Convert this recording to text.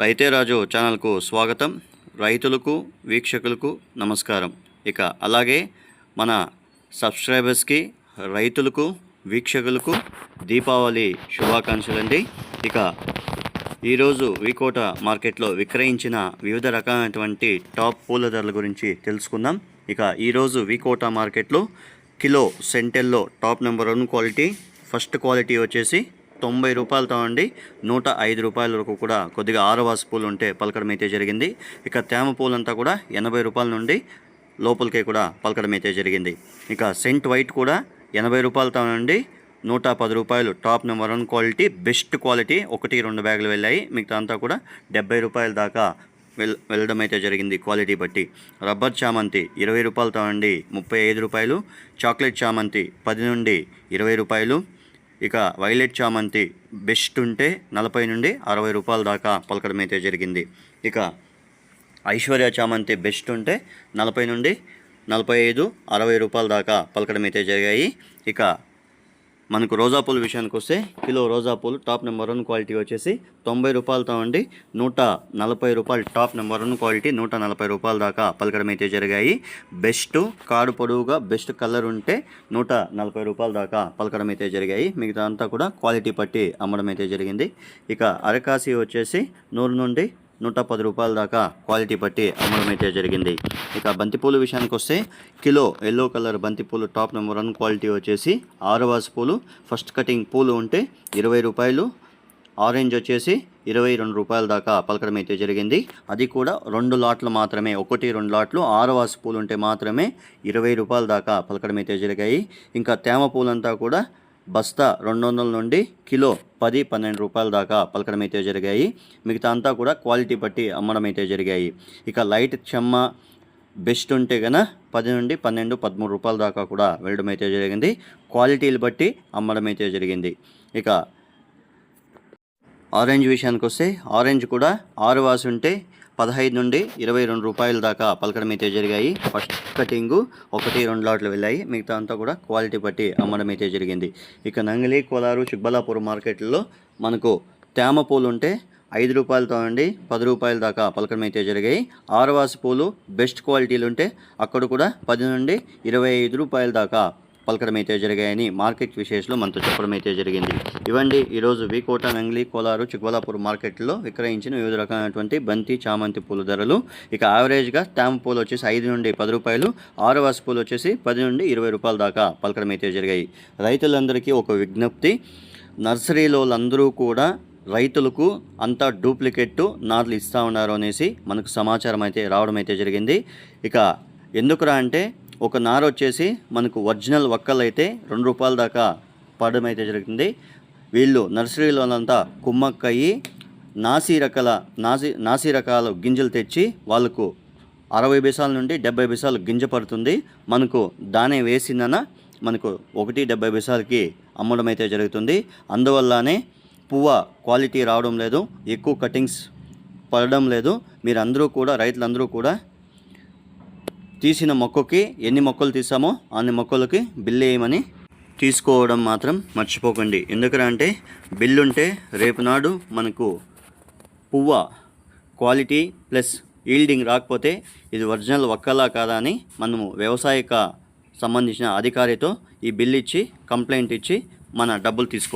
రైతే రాజు ఛానల్కు స్వాగతం. రైతులకు వీక్షకులకు నమస్కారం. ఇక అలాగే మన సబ్స్క్రైబర్స్కి రైతులకు వీక్షకులకు దీపావళి శుభాకాంక్షలు అండి ఇక ఈరోజు వికోట మార్కెట్లో విక్రయించిన వివిధ రకాలైనటువంటి టాప్ పూల ధరల గురించి తెలుసుకుందాం. ఇక ఈరోజు వికోట మార్కెట్లో kilo సెంటెల్లో top number one quality first quality వచ్చేసి తొంభై రూపాయలతో అండి నూట ఐదు రూపాయల వరకు కూడా కొద్దిగా ఆరవాస పూలు ఉంటే పలకడం అయితే జరిగింది. ఇక తేమ పూలంతా కూడా ఎనభై రూపాయల నుండి లోపలికి కూడా పలకడం అయితే జరిగింది. ఇక సెంట్ వైట్ కూడా ఎనభై రూపాయలతో నుండి నూట పది రూపాయలు. Top number one quality best quality. ఒకటి రెండు బ్యాగులు వెళ్ళాయి. మిగతా అంతా కూడా డెబ్బై రూపాయల దాకా వెల్ వెళ్ళడం అయితే జరిగింది క్వాలిటీ బట్టి. రబ్బర్ చామంతి ఇరవై రూపాయలతో నుండి ముప్పై ఐదు రూపాయలు. చాక్లెట్ చామంతి పది నుండి ఇరవై రూపాయలు. ఇక వైలెట్ చామంతి బెస్ట్ ఉంటే నలభై నుండి అరవై రూపాయల దాకా పలకడం అయితే జరిగింది. ఇక ఐశ్వర్య చామంతి బెస్ట్ ఉంటే నలభై నుండి నలభై ఐదు అరవై రూపాయల దాకా పలకడం అయితే జరిగాయి. ఇక మనకు రోజా పూలు విషయానికి వస్తే కిలో రోజా పూలు టాప్ నెంబర్ వన్ క్వాలిటీ వచ్చేసి తొంభై రూపాయలతో ఉండి నూట నలభై రూపాయలు టాప్ నెంబర్ వన్ క్వాలిటీ నూట నలభై రూపాయల దాకా పలకడం అయితే జరిగాయి. బెస్ట్ కాడు పొడవుగా బెస్ట్ కలర్ ఉంటే నూట నలభై రూపాయల దాకా పలకడం అయితే జరిగాయి. మిగతా అంతా కూడా క్వాలిటీ పట్టి అమ్మడం అయితే జరిగింది. ఇక అరకాసి వచ్చేసి నూరు నుండి నూట పది రూపాయల దాకా క్వాలిటీ పట్టి అమ్మడం అయితే జరిగింది. ఇక బంతిపూలు విషయానికి వస్తే కిలో ఎల్లో కలర్ బంతిపూలు టాప్ నెంబర్ వన్ క్వాలిటీ వచ్చేసి ఆరువాస్ పూలు. ఫస్ట్ కటింగ్ పూలు ఉంటే ఇరవై రూపాయలు ఆరెంజ్ వచ్చేసి ఇరవై రెండు రూపాయల దాకా పలకడం అయితే జరిగింది. అది కూడా రెండు లాట్లు మాత్రమే ఒకటి రెండు లాట్లు ఆరువాస్ పూలు ఉంటే మాత్రమే ఇరవై రూపాయల దాకా పలకడం అయితే జరిగాయి. ఇంకా తేమ పూలంతా కూడా బస్తా రెండు వందల నుండి కిలో పది పన్నెండు రూపాయల దాకా పలకడం అయితే జరిగాయి. మిగతా అంతా కూడా క్వాలిటీ బట్టి అమ్మడం అయితే జరిగాయి. ఇక లైట్ చెమ్మ బెస్ట్ ఉంటే గన పది నుండి పన్నెండు పదమూడు రూపాయల దాకా కూడా వెళ్ళడం అయితే జరిగింది క్వాలిటీలు బట్టి అమ్మడం అయితే జరిగింది. ఇక ఆరెంజ్ విషయానికి వస్తే ఆరెంజ్ కూడా ఆరు వాసి ఉంటే పదహైదు నుండి ఇరవై రెండు రూపాయల దాకా పలకడం అయితే జరిగాయి. ఫస్ట్ కటింగు ఒకటి రెండు లాట్లు వెళ్ళాయి. మిగతా అంతా కూడా క్వాలిటీ బట్టి అమ్మడం అయితే జరిగింది. ఇక నంగిలి కోలారు చిక్బలాపూర్ మార్కెట్లో మనకు తేమ పూలు ఉంటే ఐదు రూపాయలతో నుండి పది రూపాయల దాకా పలకడం అయితే జరిగాయి. ఆరవాసి పూలు బెస్ట్ క్వాలిటీలు ఉంటే అక్కడ కూడా పది నుండి ఇరవై ఐదు రూపాయల దాకా పలకడం అయితే జరిగాయని మార్కెట్ విశేషాలు మనతో చెప్పడం అయితే జరిగింది. ఇవ్వండి ఈరోజు వికోట నంగ్లీ కోలారు చిక్బలాపూర్ మార్కెట్లో విక్రయించిన వివిధ రకాలైనటువంటి బంతి చామంతి పూల ధరలు. ఇక యావరేజ్గా తేమ పూలు వచ్చేసి ఐదు నుండి పది రూపాయలు ఆరువాసి పూలు వచ్చేసి పది నుండి ఇరవై రూపాయల దాకా పలకడం అయితే జరిగాయి. రైతులందరికీ ఒక విజ్ఞప్తి నర్సరీలో అందరూ కూడా రైతులకు అంతా డూప్లికేట్ నార్లు ఇస్తూ ఉన్నారు అనేసి మనకు సమాచారం అయితే రావడం అయితే జరిగింది. ఇక ఎందుకురా అంటే ఒక నార వచ్చేసి మనకు ఒరిజినల్ వక్కలు అయితే రెండు రూపాయల దాకా పడడం అయితే జరుగుతుంది. వీళ్ళు నర్సరీలోనంతా కుమ్మక్కయ్యి నాసి రకాల నాసి నాసి రకాల గింజలు తెచ్చి వాళ్ళకు అరవై బిసాల నుండి డెబ్బై బిసాలు గింజ పడుతుంది. మనకు దానే వేసిందన మనకు ఒకటి డెబ్బై బిసాలకి అమ్మడం అయితే జరుగుతుంది. అందువల్లనే పువ్వ క్వాలిటీ రావడం లేదు ఎక్కువ కటింగ్స్ పడడం లేదు. మీరందరూ కూడా రైతులందరూ కూడా తీసిన మొక్కకి ఎన్ని మొక్కలు తీసామో అన్ని మొక్కలకి బిల్లు వేయమని తీసుకోవడం మాత్రం మర్చిపోకండి. ఎందుకంటే బిల్లు ఉంటే రేపు నాడు మనకు పువ్వ క్వాలిటీ ప్లస్ ఈల్డింగ్ రాకపోతే ఇది ఒరిజినల్ ఒక్కలా కాదా అని మనము వ్యవసాయక సంబంధించిన అధికారితో ఈ బిల్ ఇచ్చి కంప్లైంట్ ఇచ్చి మన డబ్బులు తీసుకోవచ్చు.